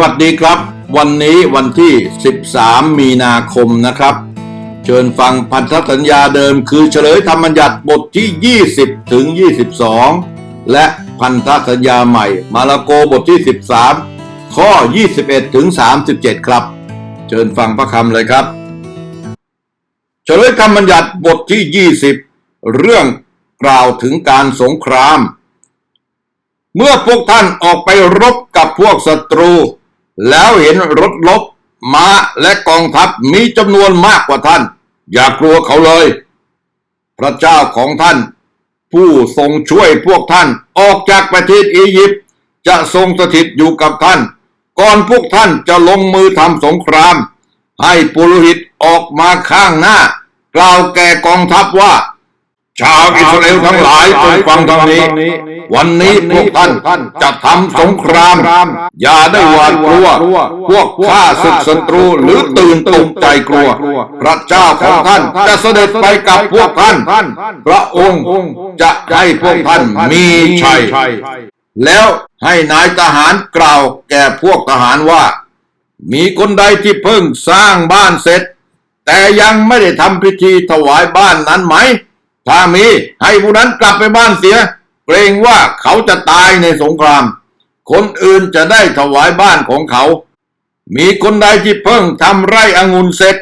วัสดีครับ วันนี้วันที่ 13 มีนาคมนะครับ เชิญฟังพันธสัญญาเดิมคือเฉลยธรรมบัญญัติบทที่ 20 ถึง 22 และพันธสัญญาใหม่ มาระโกบทที่ 13 ข้อ 21 ถึง 37 ครับ เชิญฟังพระคำเลยครับ เฉลยคำบัญญัติบทที่ 20 เรื่องกล่าวถึงการสงครามเมื่อพวกท่านออกไปรบกับพวกศัตรู แล้วเห็นรถลบม้าและกองทัพมีจำนวนมากกว่าท่าน อย่ากลัวเขาเลย พระเจ้าของท่าน ผู้ทรงช่วยพวกท่านออกจากประเทศอียิปต์จะทรงสถิตอยู่กับท่าน ก่อนพวกท่านจะลงมือทำสงคราม ให้ปุโรหิตออกมาข้างหน้า กล่าวแก่กองทัพว่า ชาวอิสราเอลทั้งหลายจงฟังทางนี้ วันนี้พวกท่านจะทำสงคราม อย่าได้หวาดกลัว พวกข้าศึกศัตรูหรือตื่นตกใจกลัว พระเจ้าของท่านจะเสด็จไปกับพวกท่าน พระองค์จะให้พวกท่านมีชัย แล้วให้นายทหารกล่าวแก่พวกทหารว่า มีคนใดที่เพิ่งสร้างบ้านเสร็จ แต่ยังไม่ได้ทำพิธีถวายบ้านนั้นไหม ถ้ามีให้ผู้นั้นกลับไปบ้านเสีย เกรงว่าเขาจะตายในสงคราม คนอื่นจะได้ถวายบ้านของเขา มีคนใดที่เพิ่งทำไร่องุ่นเสร็จ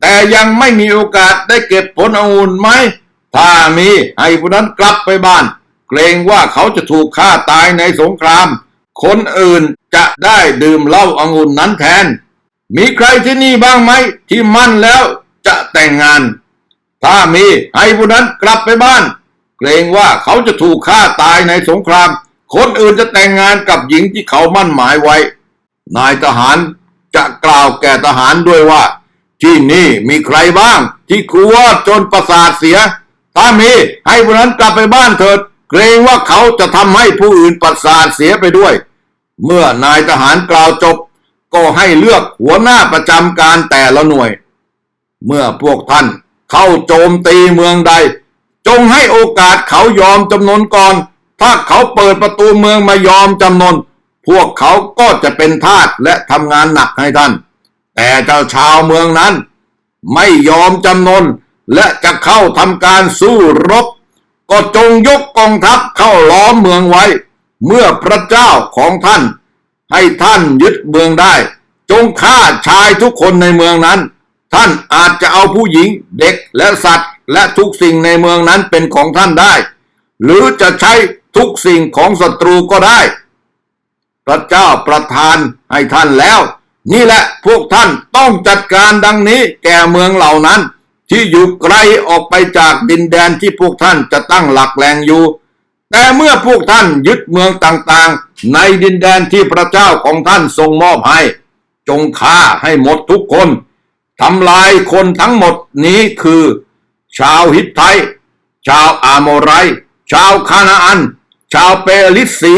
แต่ยังไม่มีโอกาสได้เก็บผลองุ่นไหม ถ้ามีให้ผู้นั้นกลับไปบ้าน เกรงว่าเขาจะถูกฆ่าตายในสงคราม คนอื่นจะได้ดื่มเหล้าองุ่นนั้นแทน มีใครที่นี่บ้างไหมที่มั่นแล้วจะแต่งงาน ถ้ามีให้ผู้นั้นกลับไปบ้าน เกรงว่าเขาจะถูกฆ่าตายในสงคราม คนอื่นจะแต่งงานกับหญิงที่เขามั่นหมายไว้ นายทหารจะกล่าวแก่ทหารด้วยว่า ที่นี่มีใครบ้าง ที่กลัวจนประสาทเสีย ถ้ามีให้ผู้นั้นกลับไปบ้านเถิด เกรงว่าเขาจะทำให้ผู้อื่นประสาทเสียไปด้วย เมื่อนายทหารกล่าวจบ ก็ให้เลือกหัวหน้าประจำการแต่ละหน่วย เมื่อพวกท่าน เข้าโจมตีเมืองใด จงให้โอกาสเขายอมจำนนก่อน ถ้าเขาเปิดประตูเมืองมายอมจำนน พวกเขาก็จะเป็นทาสและทำงานหนักให้ท่าน แต่เจ้าชาวเมืองนั้น ไม่ยอมจำนนและจะเข้าทำการสู้รบ ก็จงยกกองทัพเข้าล้อมเมืองไว้ เมื่อพระเจ้าของท่าน ให้ท่านยึดเมืองได้ จงฆ่าชายทุกคนในเมืองนั้น ท่านอาจจะเอาผู้หญิงเด็กและสัตว์ และทุกสิ่งในเมืองนั้นเป็นของท่านได้ หรือจะใช้ทุกสิ่งของศัตรูก็ได้ พระเจ้าประทานให้ท่านแล้ว นี่แหละพวกท่านต้องจัดการดังนี้แก่เมืองเหล่านั้น ที่อยู่ไกลออกไปจากดินแดนที่พวกท่านจะตั้งหลักแหล่งอยู่ แต่เมื่อพวกท่านยึดเมืองต่างๆ ในดินแดนที่พระเจ้าของท่านทรงมอบให้ จงฆ่าให้หมดทุกคน ทำลายคนทั้งหมดนี้คือ ชาวฮิตไท ชาวอาโมไร ชาวคานาอัน ชาวเปริสสี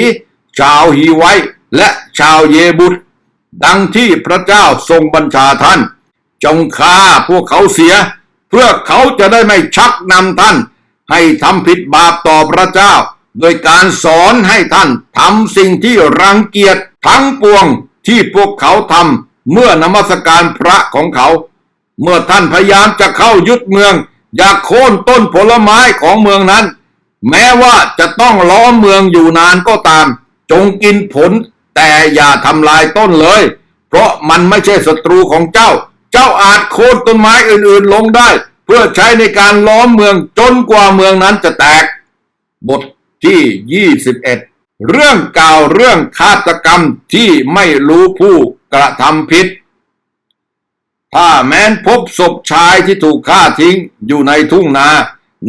ชาวฮีไวและชาวเยบุตร ดังที่พระเจ้าทรงบัญชาท่าน จงฆ่าพวกเขาเสีย เพื่อเขาจะได้ไม่ชักนำท่าน ให้ทำผิดบาปต่อพระเจ้า โดยการสอนให้ท่านทำสิ่งที่รังเกียจทั้งปวงที่พวกเขาทำ เมื่อนมัสการพระของเขา เมื่อท่านพยายามจะเข้ายึดเมือง อย่าโค่นต้นผลไม้ของเมืองนั้น แม้ว่าจะต้องล้อมเมืองอยู่นานก็ตาม จงกินผลแต่อย่าทำลายต้นเลย เพราะมันไม่ใช่ศัตรูของเจ้า เจ้าอาจโค่นต้นไม้อื่นๆลงได้ เพื่อใช้ในการล้อมเมืองจนกว่าเมืองนั้นจะแตก บทที่ 21 เรื่องกล่าวเรื่องฆาตกรรมที่ไม่รู้ผู้ กระทำผิด ถ้าแม้นพบศพชายที่ถูกฆ่าทิ้งอยู่ในทุ่งนา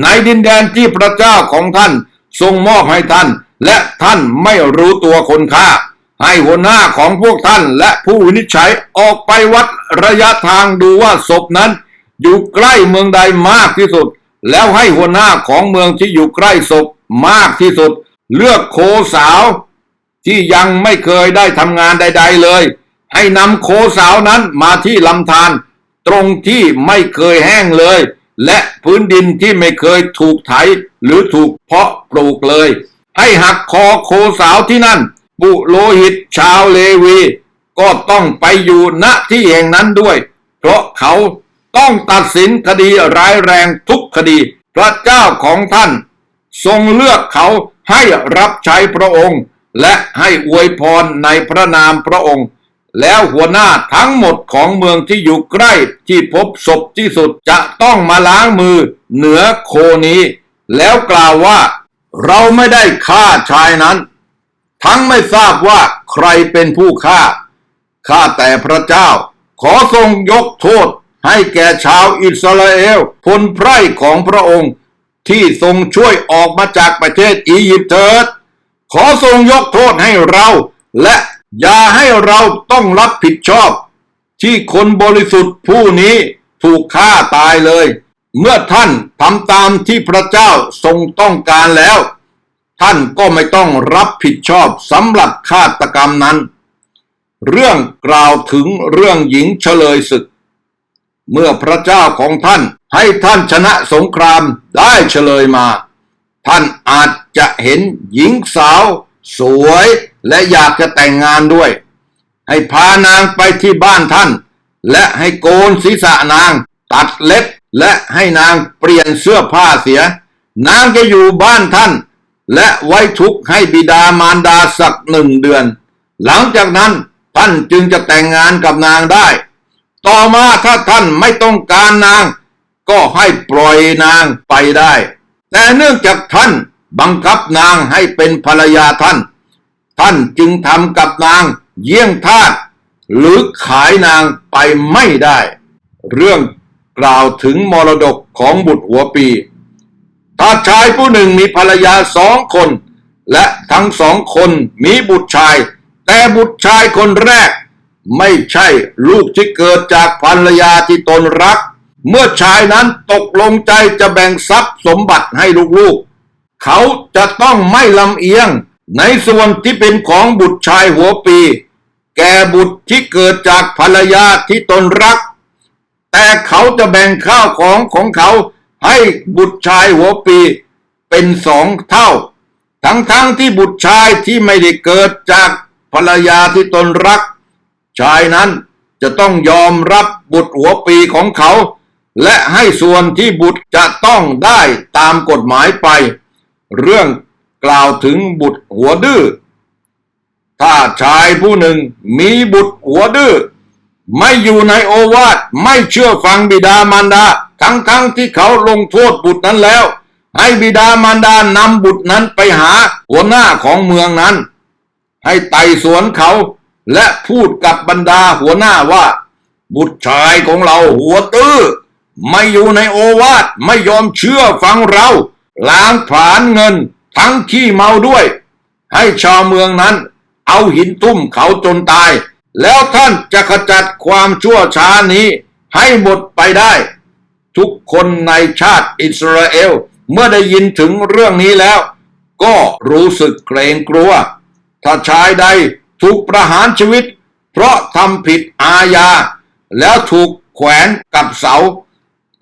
ในดินแดนที่พระเจ้าของท่านทรงมอบให้ท่าน และท่านไม่รู้ตัวคนฆ่า ให้หัวหน้าของพวกท่านและผู้วินิจฉัยออกไปวัดระยะทางดูว่าศพนั้น อยู่ใกล้เมืองใดมากที่สุด แล้วให้หัวหน้าของเมืองที่อยู่ใกล้ศพมากที่สุด เลือกโคสาวที่ยังไม่เคยได้ทำงานใด ๆ เลย ให้นำโคสาวนั้นมาที่ลำธารตรงที่ไม่เคยแห้งเลย และพื้นดินที่ไม่เคยถูกไถหรือถูกเพาะปลูกเลย ให้หักคอโคสาวที่นั่น บุโรหิตชาวเลวี ก็ต้องไปอยู่ณที่แห่งนั้นด้วย เพราะเขาต้องตัดสินคดีร้ายแรงทุกคดี พระเจ้าของท่าน ทรงเลือกเขาให้รับใช้พระองค์ และให้อวยพรในพระนามพระองค์ แล้วหัวหน้าทั้งหมดของเมืองที่อยู่ใกล้ที่พบศพที่สุดจะต้องมาล้างมือเหนือโคนี้ แล้วกล่าวว่า เราไม่ได้ฆ่าชายนั้น ทั้งไม่ทราบว่าใครเป็นผู้ฆ่าข้าแต่พระเจ้า ขอทรงยกโทษให้แก่ชาวอิสราเอลพลไพร่ของพระองค์ ที่ทรงช่วยออกมาจากประเทศอียิปต์เถิด ขอทรงยกโทษให้เราและ อย่าให้เราต้องรับผิดชอบ ที่คนบริสุทธิ์ผู้นี้ถูกฆ่าตายเลย เมื่อท่านทำตามที่พระเจ้าทรงต้องการแล้ว ท่านก็ไม่ต้องรับผิดชอบสำหรับฆาตกรรมนั้น เรื่องกล่าวถึงเรื่องหญิงเฉลยศึก เมื่อพระเจ้าของท่านให้ท่านชนะสงครามได้เฉลยมา ท่านอาจจะเห็นหญิงสาว สวย และอยากจะแต่งงานด้วย ให้พานางไปที่บ้านท่าน และให้โกนศีรษะนาง ตัดเล็บและให้นางเปลี่ยนเสื้อผ้าเสีย นางจะอยู่บ้านท่าน และไว้ทุกข์ให้บิดามารดาสักหนึ่งเดือน หลังจากนั้นท่านจึงจะแต่งงานกับนางได้ ต่อมาถ้าท่านไม่ต้องการนาง ก็ให้ปล่อยนางไปได้ แต่เนื่องจากท่านบังคับนางให้เป็นภรรยาท่าน ท่านจึงทำกับนางเยี่ยงทาสหรือขายนางไปไม่ได้ เรื่องกล่าวถึงมรดกของบุตรหัวปีถ้าชายผู้หนึ่งมีภรรยาสองคน และทั้งสองคนมีบุตรชาย แต่บุตรชายคนแรก ไม่ใช่ลูกที่เกิดจากภรรยาที่ตนรัก เมื่อชายนั้นตกลงใจจะแบ่งทรัพย์สมบัติให้ลูกๆ เขาจะต้องไม่ลำเอียง ในส่วนที่เป็นของบุตรชายหัวปี แก่บุตรที่เกิดจากภรรยาที่ตนรัก แต่เขาจะแบ่งข้าวของของเขาให้บุตรชายหัวปีเป็นสองเท่า ทั้งๆทที่บุตรชายที่ไม่ได้เกิดจากภรรยาที่ตนรัก ชายนั้นจะต้องยอมรับบุตรหัวปีของเขา และให้ส่วนที่บุตรจะต้องได้ตามกฎหมายไป เรื่อง กล่าวถึงบุตรหัวดื้อ ถ้าชายผู้หนึ่งมีบุตรหัวดื้อ ไม่อยู่ในโอวาทไม่เชื่อฟังบิดามารดา ทั้งๆทที่เขาลงโทษบุตรนั้นแล้ว ให้บิดามารดานำบุตรนั้นไปหาหัวหน้าของเมืองนั้น ให้ไต่สวนเขาและพูดกับบรรดาหัวหน้าว่า บุตรชายของเราหัวตื้อไม่อยู่ในโอวาทไม่ยอมเชื่อฟังเรา ล้างผลาญเงิน ทั้งขี้เมาด้วย ให้ชาวเมืองนั้น เอาหินทุ่มเขาจนตาย แล้วท่านจะขจัดความชั่วช้านี้ให้หมดไปได้ ทุกคนในชาติอิสราเอล เมื่อได้ยินถึงเรื่องนี้แล้ว ก็รู้สึกเกรงกลัว ถ้าชายใดถูกประหารชีวิต เพราะทำผิดอาญา แล้วถูกแขวนกับเสา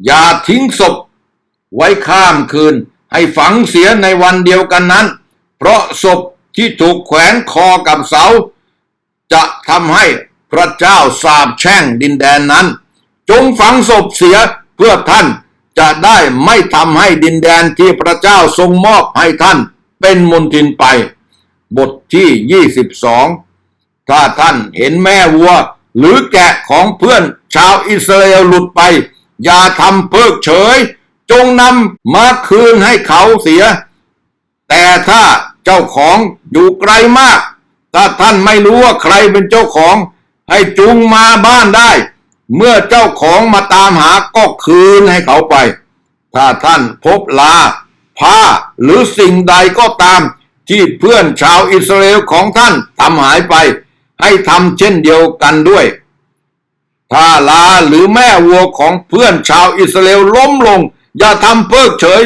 อย่าทิ้งศพไว้ข้ามคืน ให้ฝังเสียในวันเดียวกันนั้น เพราะศพที่ถูกแขวนคอกับเสา จะทำให้พระเจ้าสาบแช่งดินแดนนั้น จงฝังศพเสียเพื่อท่านจะได้ไม่ทำให้ดินแดนที่พระเจ้าทรงมอบให้ท่านเป็นมนทินไป บทที่ 22 ถ้าท่านเห็นแม่วัว หรือแกะของเพื่อนชาวอิสราเอลหลุดไป อย่าทำเพิกเฉย จงนำมาคืนให้เขาเสีย แต่ถ้าเจ้าของอยู่ไกลมาก ถ้าท่านไม่รู้ว่าใครเป็นเจ้าของ ให้จูงมาบ้านได้ เมื่อเจ้าของมาตามหาก็คืนให้เขาไป ถ้าท่านพบลา ผ้าหรือสิ่งใดก็ตาม ที่เพื่อนชาวอิสราเอลของท่านทำหายไป ให้ทำเช่นเดียวกันด้วยถ้าลาหรือแม่วัวของเพื่อนชาวอิสราเอลล้มลง อย่าทำเพิกเฉย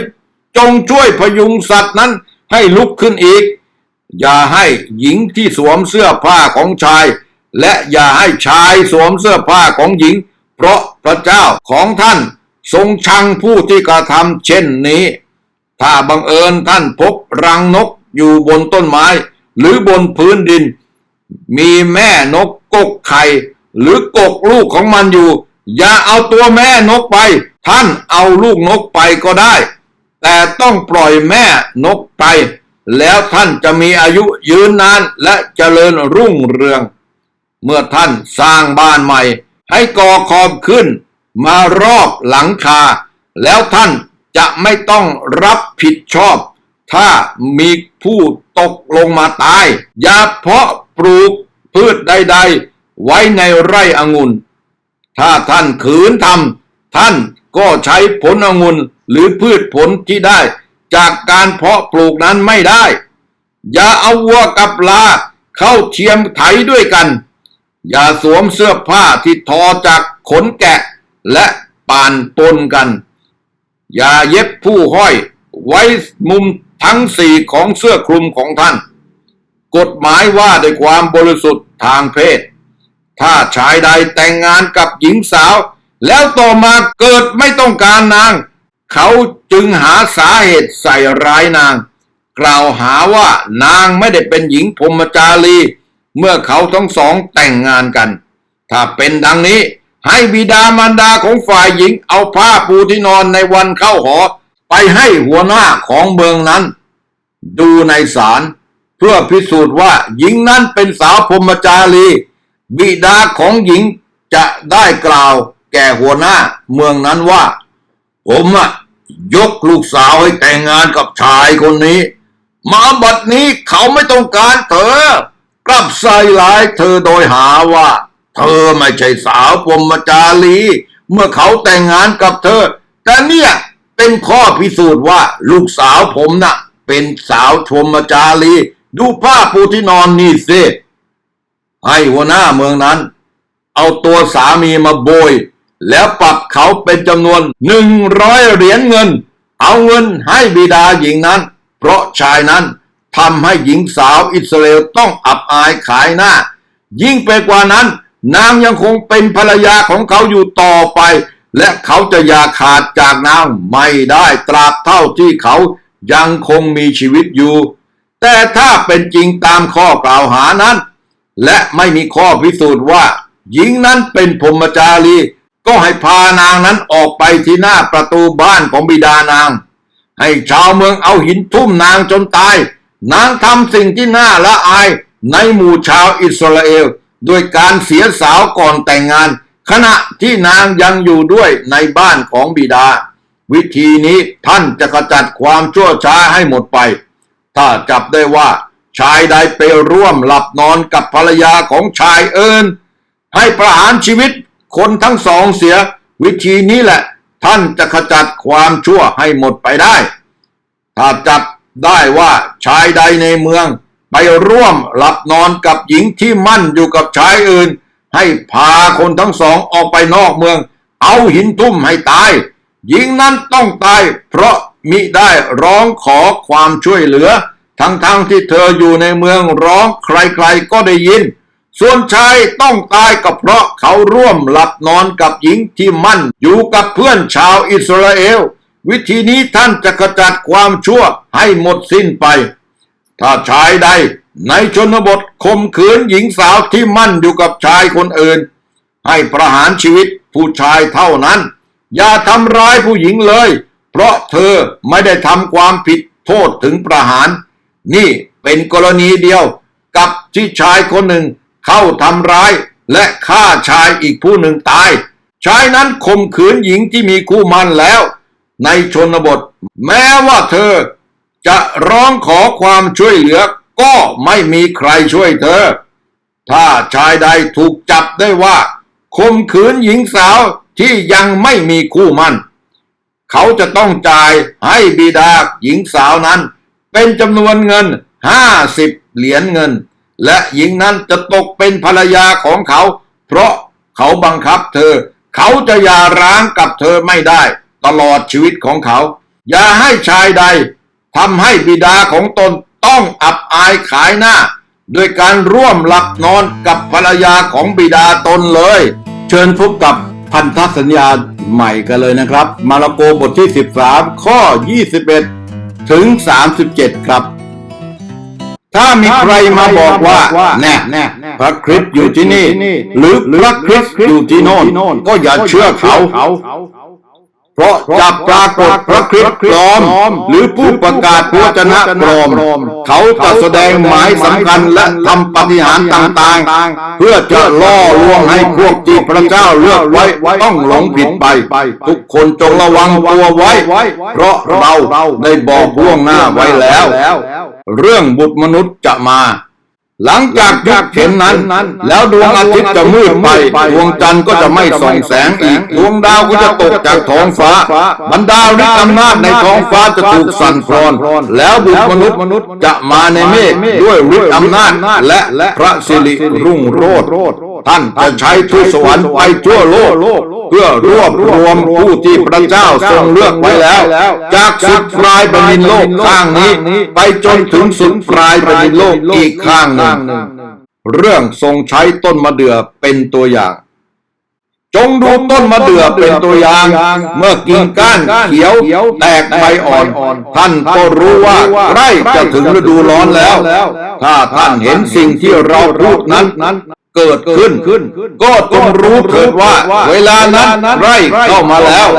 จงช่วยพยุงสัตว์นั้นให้ลุกขึ้นอีก อย่าให้หญิงที่สวมเสื้อผ้าของชาย และอย่าให้ชายสวมเสื้อผ้าของหญิง เพราะพระเจ้าของท่านทรงชังผู้ที่กระทำเช่นนี้ ถ้าบังเอิญท่านพบรังนกอยู่บนต้นไม้ หรือบนพื้นดิน มีแม่นกกกไข่หรือกกลูกของมันอยู่ อย่าเอาตัวแม่นกไป ท่านเอาลูกนกไปก็ได้ แต่ต้องปล่อยแม่นกไป แล้วท่านจะมีอายุยืนนานและเจริญรุ่งเรือง เมื่อท่านสร้างบ้านใหม่ ให้ก่อขอบขึ้น มารอบหลังคา แล้วท่านจะไม่ต้องรับผิดชอบ ถ้ามีผู้ตกลงมาตาย อย่าเพาะปลูกพืชใด ๆ ไว้ในไร่องุ่น ถ้าท่านขืนทำท่านก็ใช้ผลองุ่นหรือพืชผลที่ได้ จากการเพาะปลูกนั้นไม่ได้ อย่าเอาวัวกับลาเข้าเทียมไถด้วยกัน อย่าสวมเสื้อผ้าที่ทอจากขนแกะและป่านปนกัน อย่าเย็บผู้ห้อยไว้มุมทั้งสี่ของเสื้อคลุมของท่าน กฎหมายว่าด้วยความบริสุทธิ์ทางเพศ ถ้าชายใดแต่งงานกับหญิงสาว แล้วต่อมาเกิดไม่ต้องการนาง เขาจึงหาสาเหตุใส่ร้ายนาง กล่าวหาว่านางไม่ได้เป็นหญิงพรมจารี เมื่อเขาทั้งสองแต่งงานกัน ถ้าเป็นดังนี้ให้บิดามารดาของฝ่ายหญิงเอาผ้าปูที่นอนในวันเข้าหอ ไปให้หัวหน้าของเมืองนั้น ดูในศาลเพื่อพิสูจน์ว่าหญิงนั้นเป็นสาวพรมจารี บิดาของหญิงจะได้กล่าวแก่หัวหน้าเมืองนั้นว่า ผมอะยกลูกสาวให้แต่งงานกับชายคนนี้ มาบัดนี้เขาไม่ต้องการเธอกลับใส่ร้ายเธอโดยหาว่า เธอไม่ใช่สาวพรหมจารีเมื่อเขาแต่งงานกับเธอ แต่เนี่ยเป็นข้อพิสูจน์ว่า ลูกสาวผมน่ะ เป็นสาวพรหมจารีดูผ้าปูที่นอนนี่สิ ให้หัวหน้าเมืองนั้น เอาตัวสามีมาโบย แล้วปรับเขาเป็นจำนวนหนึ่งร้อยเหรียญเงิน เอาเงินให้บิดาหญิงนั้น เพราะชายนั้นทำให้หญิงสาวอิสราเอลต้องอับอายขายหน้า ยิ่งไปกว่านั้น นางยังคงเป็นภรรยาของเขาอยู่ต่อไป และเขาจะอย่าขาดจากนางไม่ได้ตราบเท่าที่เขายังคงมีชีวิตอยู่ แต่ถ้าเป็นจริงตามข้อกล่าวหานั้น และไม่มีข้อพิสูจน์ว่าหญิงนั้นเป็นพรหมจารี ก็ให้พานางนั้นออกไปที่หน้าประตูบ้านของบิดานาง ให้ชาวเมืองเอาหินทุ่มนางจนตาย นางทำสิ่งที่น่าละอายในหมู่ชาวอิสราเอลด้วยการเสียสาวก่อนแต่งงาน ขณะที่นางยังอยู่ด้วยในบ้านของบิดา วิธีนี้ท่านจะกระจัดความชั่วช้าให้หมดไป ถ้าจับได้ว่า ชายใดไปร่วมหลับนอนกับภรรยาของชายเอิญให้ประหารชีวิตคนทั้งสองเสีย วิธีนี้แหละ ท่านจะขจัดความชั่วให้หมดไปได้ ถ้าจับได้ว่าชายใดในเมือง ไปร่วมหลับนอนกับหญิงที่มั่นอยู่กับชายอื่น ให้พาคนทั้งสองออกไปนอกเมือง เอาหินทุ่มให้ตาย หญิงนั้นต้องตายเพราะมิได้ร้องขอความช่วยเหลือ ทั้งๆทที่เธออยู่ในเมืองร้องใครๆก็ได้ยิน ส่วนชายต้องตายก็เพราะเขาร่วมหลับนอนกับหญิงที่มั่นอยู่กับเพื่อนชาวอิสราเอล วิธีนี้ท่านจะขจัดความชั่วให้หมดสิ้นไป ถ้าชายใดในชนบทข่มขืนหญิงสาวที่มั่นอยู่กับชายคนอื่น ให้ประหารชีวิตผู้ชายเท่านั้น อย่าทำร้ายผู้หญิงเลย เพราะเธอไม่ได้ทำความผิดโทษถึงประหาร นี่เป็นกรณีเดียวกับที่ชายคนหนึ่งเข้าทำร้ายและฆ่าชายอีกผู้หนึ่งตาย ชายนั้นข่มขืนหญิงที่มีคู่มันแล้ว ในชนบท แม้ว่าเธอ จะร้องขอความช่วยเหลือก็ไม่มีใครช่วยเธอ ถ้าชายใดถูกจับได้ว่าข่มขืนหญิงสาวที่ยังไม่มีคู่มั่นเขาจะต้องจ่ายให้บิดาหญิงสาวนั้น เป็นจำนวนเงินห้าสิบเหรียญเงิน และหญิงนั้นจะตกเป็นภรรยาของเขา เพราะเขาบังคับเธอ เขาจะหย่าร้างกับเธอไม่ได้ ตลอดชีวิตของเขา อย่าให้ชายใดทำให้บิดาของตนต้องอับอายขายหน้า โดยการร่วมหลับนอนกับภรรยาของบิดาตนเลย เชิญพบกับพันธสัญญาใหม่กันเลยนะครับ มาระโกบทที่ 13 ข้อ 21 ถึง 37 ครับ ถ้ามีใครมาบอกว่าแน่แน่พระคริสต์อยู่ที่นี่ หรือพระคริสต์อยู่ที่โน่นก็อย่าเชื่อเขา เพราะจะปรากฏพระคริสต์ปลอม หรือผู้ประกาศพระวจนะปลอม เขาจะแสดงหมายสำคัญและทำปฏิหารย์ต่างๆ เพื่อจะล่อลวงให้พวกที่พระเจ้าเลือกไว้ต้องหลงผิดไป ทุกคนจงระวังตัวไว้ เพราะเราได้บอกล่วงหน้าไว้แล้ว เรื่องบุตรมนุษย์จะมา หลังจากยุคเข็นนั้น แล้วดวงอาทิตย์จะมืดไป ดวงจันทร์ก็จะไม่ส่องแสงอีก ดวงดาวก็จะตกจากท้องฟ้า บรรดาฤทธิ์อำนาจในท้องฟ้าจะถูกสั่นคลอน แล้วบุตรมนุษย์จะมาในเมฆด้วยฤทธิ์อำนาจและพระสิริรุ่งโรจน์ ท่านจะใช้ทูตสวรรค์ไปทั่วโลก เพื่อรวบรวมผู้ที่พระเจ้าทรงเลือกไว้แล้ว จากสุดปลายแผ่นดินโลกข้างนี้ ไปจนถึงสุดปลายแผ่นดินโลกอีกข้างหนึ่งเรื่องทรงใช้ต้นมะเดื่อเป็นตัวอย่างจงดูต้นมะเดื่อเป็นตัวอย่าง เมื่อกิ่งก้านเขียวแตกใบอ่อน ท่านก็รู้ว่าใกล้จะถึงฤดูร้อนแล้ว ถ้าท่านเห็นสิ่งที่เราพูดนั้น เกิดขึ้นก็จงรู้เถิดว่า เวลานั้นใกล้เข้ามาแล้ว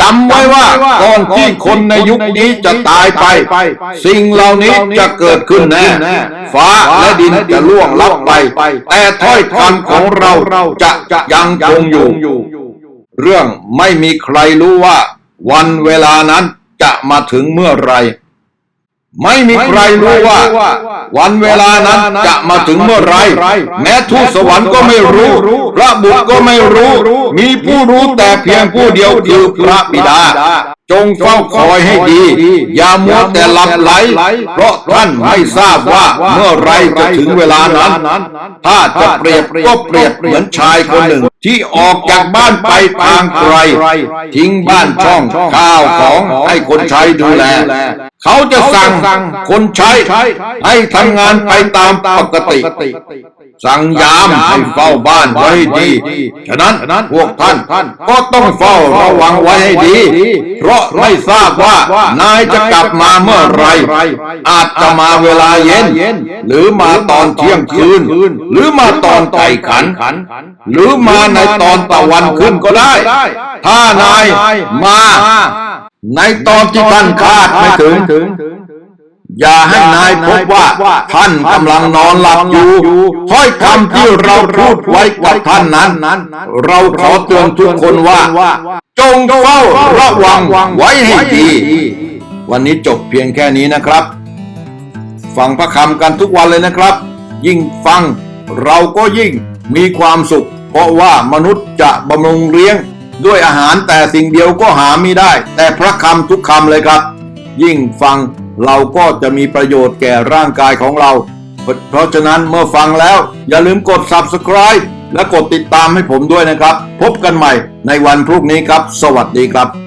จำไว้ว่าก่อนที่คนในยุคนี้จะตายไป สิ่งเหล่านี้จะเกิดขึ้นแน่ฟ้าและดินจะล่วงลับไป แต่ถ้อยคำของเราจะยังคงอยู่ เรื่องไม่มีใครรู้ว่า วันเวลานั้นจะมาถึงเมื่อไหร ไม่มีใครรู้ว่า วันเวลานั้นจะมาถึงเมื่อไร แม้ทูตสวรรค์ก็ไม่รู้ พระบุตรก็ไม่รู้ มีผู้รู้แต่เพียงผู้เดียวคือพระบิดาจงเฝ้าคอยให้ดี อย่ามัวแต่หลับไหล เพราะท่านไม่ทราบว่าเมื่อไรจะถึงเวลานั้น ถ้าจะเปรียบก็เปรียบเหมือนชายคนหนึ่ง ที่ออกจากบ้านไปทางไกล ทิ้งบ้านช่องข้าวของให้คนใช้ดูแล เขาจะสั่งคนใช้ให้ทำงานไปตามปกติ สั่งยามให้เฝ้าบ้านไว้ให้ดี ฉะนั้นพวกท่านก็ต้องเฝ้าระวังไว้ให้ดีเพราะไม่ทราบว่านายจะกลับมาเมื่อไรอาจจะมาเวลาเย็น หรือมาตอนเที่ยงคืน หรือมาตอนไก่ขัน หรือมาในตอนตะวันขึ้นก็ได้ ถ้านายมา ในตอนที่ท่านคาดไม่ถึง อย่าให้นายพบว่าท่านกำลังนอนหลับอยู่ถ้อยคำที่เราพูดไว้กับท่านนั้น เราขอเตือนทุกคนว่า จงเฝ้าระวังไว้ให้ดี วันนี้จบเพียงแค่นี้นะครับ ฟังพระคำกันทุกวันเลยนะครับ ยิ่งฟังเราก็ยิ่งมีความสุข เพราะว่ามนุษย์จะบำรุงเลี้ยง ด้วยอาหารแต่สิ่งเดียวก็หาไม่ได้ แต่พระคำทุกคำเลยครับ ยิ่งฟัง เราก็จะมีประโยชน์แก่ร่างกายของเรา เพราะฉะนั้นเมื่อฟังแล้ว อย่าลืมกด subscribe และกดติดตามให้ผมด้วยนะครับ พบกันใหม่ในวันพรุ่งนี้ครับ สวัสดีครับ